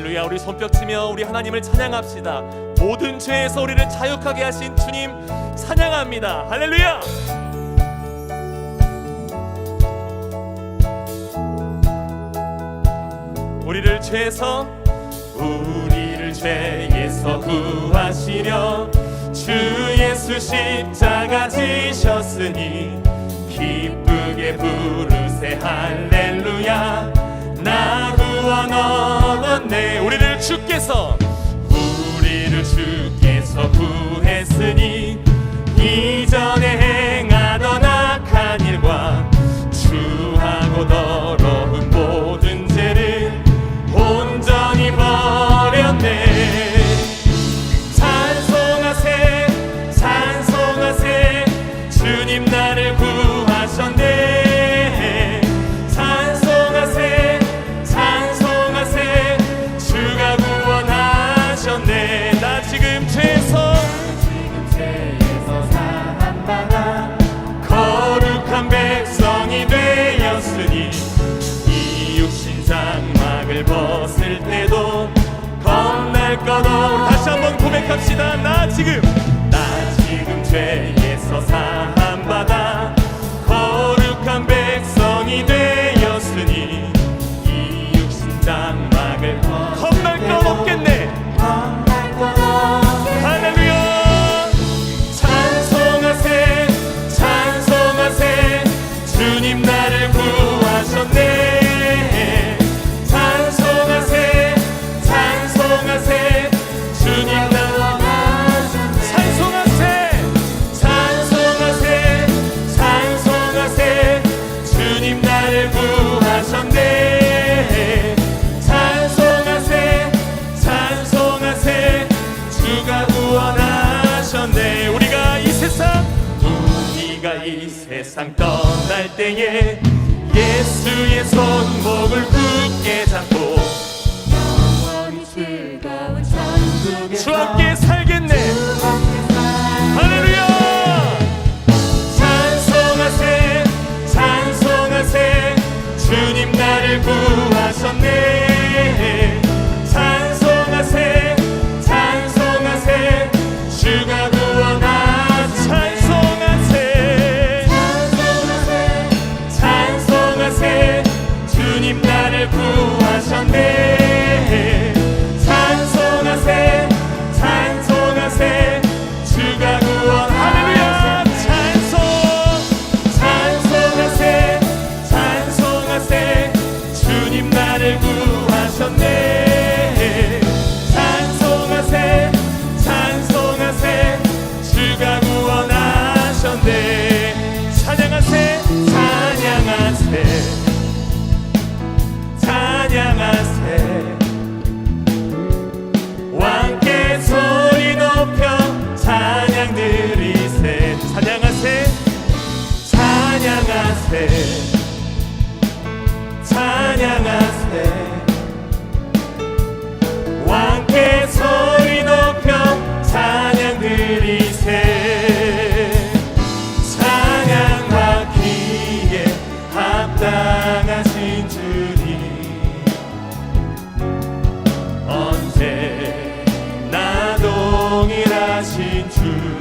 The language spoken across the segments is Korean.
할렐루야. 우리 손뼉치며 우리 하나님을 찬양합시다. 모든 죄에서 우리를 자유하게 하신 주님 찬양합니다. 할렐루야. 우리를 죄에서 우리를 죄에서 구하시려 주 예수 십자가 지셨으니 기쁘게 부르세. 할렐루야. 구원하네 우리를 주께서 우리를 주께서 구했으니 이전에 고백합시다. 나 지금. 나 지금 죄에서 살 예수의 성목을. 하신 주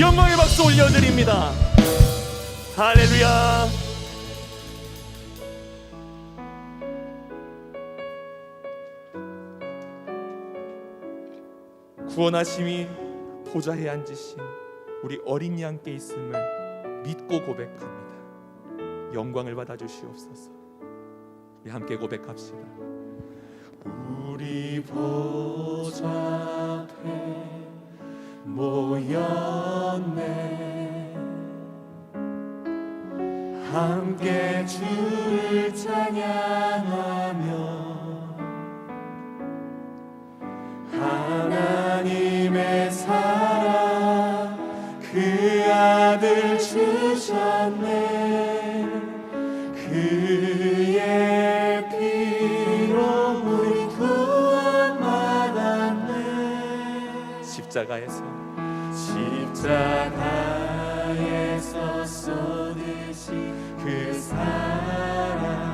영광의 박수 올려드립니다. 할렐루야. 구원하심이 보좌에 앉으신 우리 어린 양께 있음을 믿고 고백합니다. 영광을 받아 주시옵소서. 우리 함께 고백합시다. 우리 보좌 앞에 모였네. 함께 주를 찬양하며 하나님의 사랑 그 아들 주셨네 십자가에서. 십자가에서 쏟으신 그 사랑.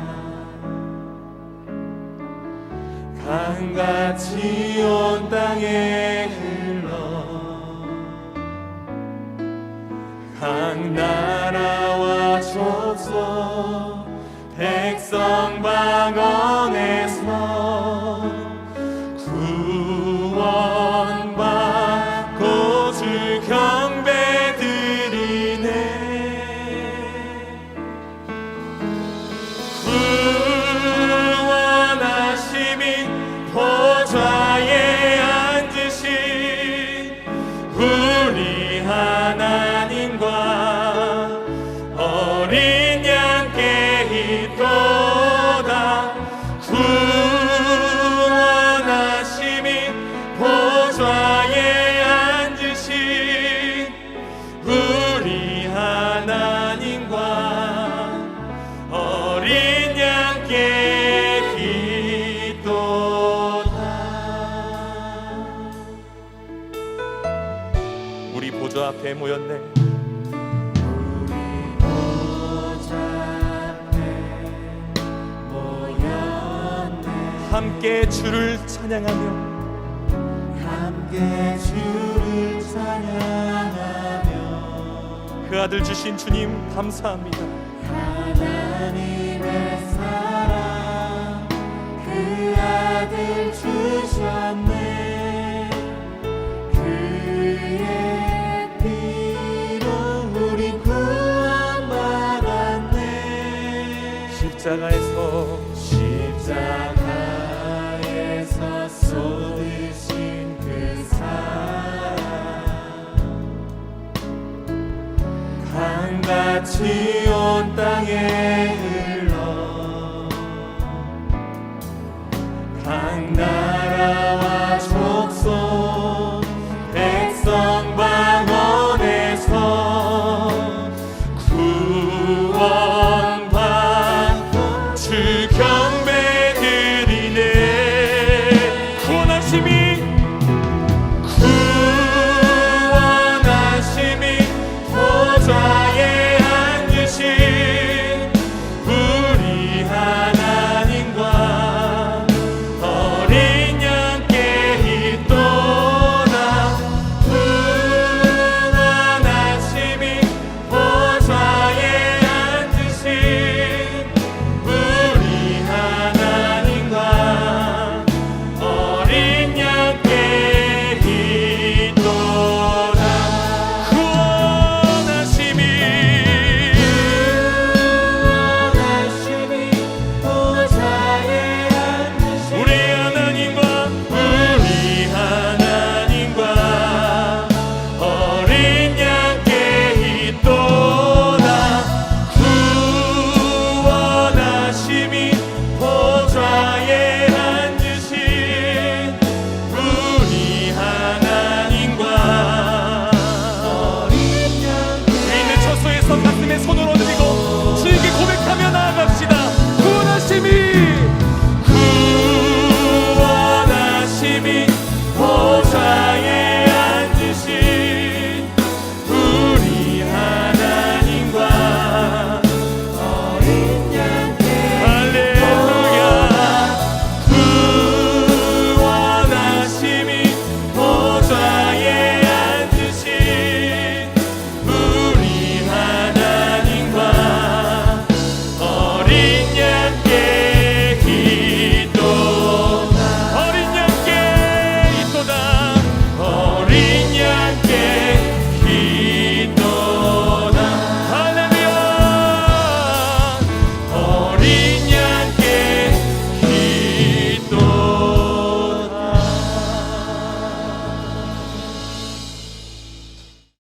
강같이 온 모였네. 함께 주를 찬양하며 함께 주를 찬양하며 그 아들 주신 주님 감사합니다. 하나님의 사랑 그 아들 주셨네 십자가에서 십자가에서 쏟으신 그 사랑. 강같이 온 땅에 흘러. 강같